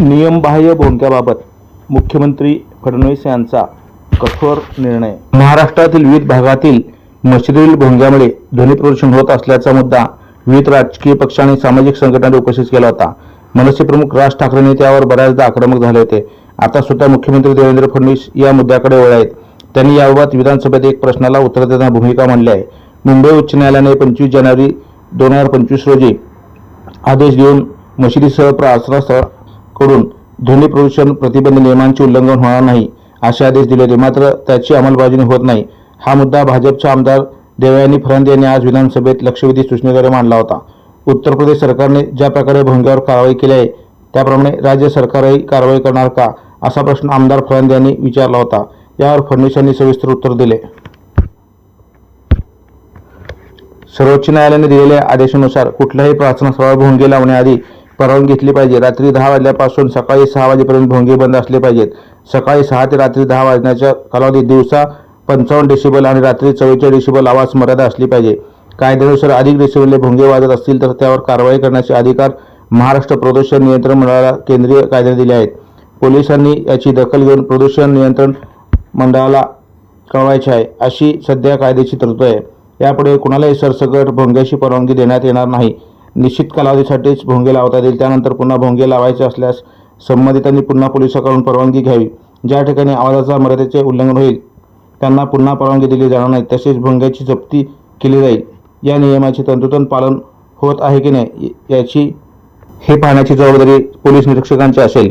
नियमबाह्य भोंग्याबाबत मुख्यमंत्री फडणवीस यांचा कठोर निर्णय. महाराष्ट्रातील विविध भागातील मशिदीतील भोंग्यामुळे ध्वनी प्रदूषण होत असल्याचा मुद्दा विविध राजकीय पक्ष आणि सामाजिक संघटनांनी उपस्थित केला होता. मनसे प्रमुख राज ठाकरेंनी त्यावर बऱ्याचदा आक्रमक झाले होते. आता सुद्धा मुख्यमंत्री देवेंद्र फडणवीस या मुद्द्याकडे वळ आहेत. त्यांनी याबाबत विधानसभेत एक प्रश्नाला उत्तर देताना भूमिका मांडली आहे. मुंबई उच्च न्यायालयाने पंचवीस जानेवारी दोन हजार पंचवीस रोजी आदेश देऊन मशिदीसह प्रार्थनास्थळाकडून ध्वनी प्रदूषण प्रतिबंध नियमांचे उल्लंघन होणार नाही असे आदेश दिले होते. मात्र त्याची अंमलबजावणी होत नाही. हा मुद्दा भाजपचे आमदार देवयानी फरांदे यांनी आज विधानसभेत लक्षवेधी सूचनेद्वारे मांडला होता. उत्तर प्रदेश सरकारने ज्या प्रकारे भंगावर कारवाई केली आहे त्याप्रमाणे राज्य सरकारही कारवाई करणार का असा प्रश्न आमदार फरांदे यांनी विचारला होता. यावर फडणवीस यांनी सविस्तर उत्तर दिले. सर्वोच्च न्यायालयाने दिलेल्या आदेशानुसार कुठल्याही प्रार्थनास्थळावर भोंगे लावण्याआधी परवानगी घेतली पाहिजे. रात्री दहा वाजल्यापासून सकाळी सहा वाजेपर्यंत भोंगे बंद असले पाहिजेत. सकाळी सहा ते रात्री दहा वाजण्याच्या कालावधीत दिवसा पंचावन्न डेसिबल आणि रात्री चव्वेचाळीस डेसिबल आवाज मर्यादा असली पाहिजे. कायद्यानुसार अधिक डेसिबलने भोंगे वाजत असतील तर त्यावर कारवाई करण्याचे अधिकार महाराष्ट्र प्रदूषण नियंत्रण मंडळाला केंद्रीय कायद्याने दिले आहेत. पोलिसांनी याची दखल घेऊन प्रदूषण नियंत्रण मंडळाला कळवायचे आहे अशी सध्या कायद्याची तरतूद आहे. यापुढे कुणालाही सरसकट भोंग्याची परवानगी देण्यात येणार नाही. निश्चित कालावधीसाठीच भोंगे लावता येईल त्यानंतर पुन्हा भोंगे लावायचे असल्यास संबंधितांनी पुन्हा पोलिसांकडून परवानगी घ्यावी. ज्या ठिकाणी आवाजाचा मर्यादेचे उल्लंघन होईल त्यांना पुन्हा परवानगी दिली जाणार नाही. तसेच भोंग्याची जप्ती केली जाईल. या नियमाचे तंतोतंत पालन होत आहे की नाही याची हे पाहण्याची जबाबदारी पोलीस निरीक्षकांची असेल.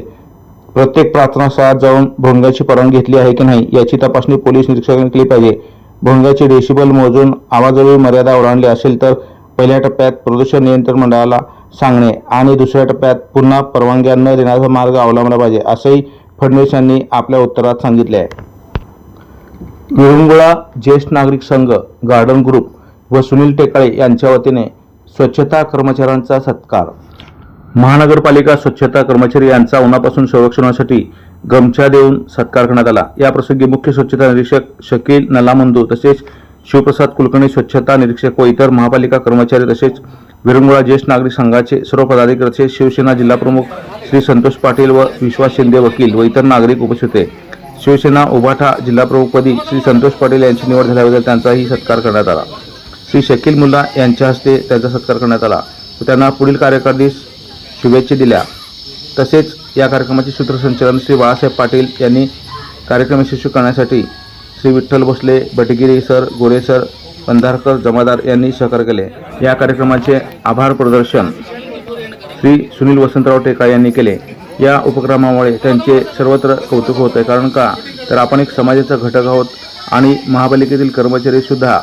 प्रत्येक प्रार्थनास्थळात जाऊन भोंग्याची परवानगी घेतली आहे की नाही याची तपासणी पोलीस निरीक्षकांनी केली पाहिजे. भोंग्याचे डेसिबल मोजून आवाजावेळी मर्यादा ओलांडली असेल तर पहिल्या टप्प्यात प्रदूषण नियंत्रण मंडळाला सांगणे आणि दुसऱ्या टप्प्यात पुन्हा परवानग्या न देण्याचा मार्ग अवलंबला पाहिजे असंही फडणवीस यांनी आपल्या उत्तरात सांगितले आहे. विरंगुळा ज्येष्ठ नागरिक संघ गार्डन ग्रुप व सुनील टेकाळे यांच्या वतीने स्वच्छता कर्मचाऱ्यांचा सत्कार. महानगरपालिका स्वच्छता कर्मचारी यांचा उन्हापासून संरक्षणासाठी गमछा देऊन सत्कार करण्यात आला. याप्रसंगी मुख्य स्वच्छता निरीक्षक शकील नलामंदू तसेच शिवप्रसाद कुलकर्णी स्वच्छता निरीक्षक व इतर महापालिका कर्मचारी तसेच विरंगुळा ज्येष्ठ नागरिक संघाचे सर्व पदाधिकारी तसेच शिवसेना जिल्हाप्रमुख श्री संतोष पाटील व विश्वास शिंदे वकील व इतर नागरिक उपस्थित होते. शिवसेना उभाठा जिल्हाप्रमुखपदी श्री संतोष पाटील यांची निवड झाल्याबद्दल त्यांचाही सत्कार करण्यात आला. श्री शकील मुल्ला यांच्या हस्ते त्यांचा सत्कार करण्यात आला व त्यांना पुढील कार्यकारिणीस शुभेच्छा दिल्या. तसेच या कार्यक्रमाचे सूत्रसंचालन श्री बाळासाहेब पाटील यांनी कार्यक्रम यशस्वी करण्यासाठी श्री विठ्ठल भोसले बटगिरी सर गोरे सर पंधारकर जमादार यांनी सहकार्य केले. या कार्यक्रमाचे आभार प्रदर्शन श्री सुनील वसंतराव टेकाळे यांनी केले. या उपक्रमामुळे त्यांचे सर्वत्र कौतुक होत आहे. कारण का? तर आपण एक समाजाचा घटक आहोत आणि महापालिकेतील कर्मचारीसुद्धा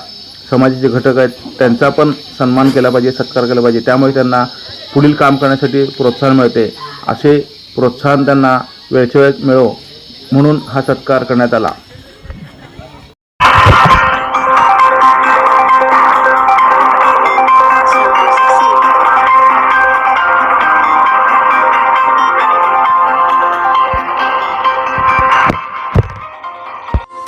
समाजाचे घटक आहेत. त्यांचा पण सन्मान केला पाहिजे सत्कार केला पाहिजे. त्यामुळे त्यांना पुढील काम करण्यासाठी प्रोत्साहन मिळते. असे प्रोत्साहन त्यांना वेळच्या वेळेत मिळो म्हणून हा सत्कार करण्यात आला.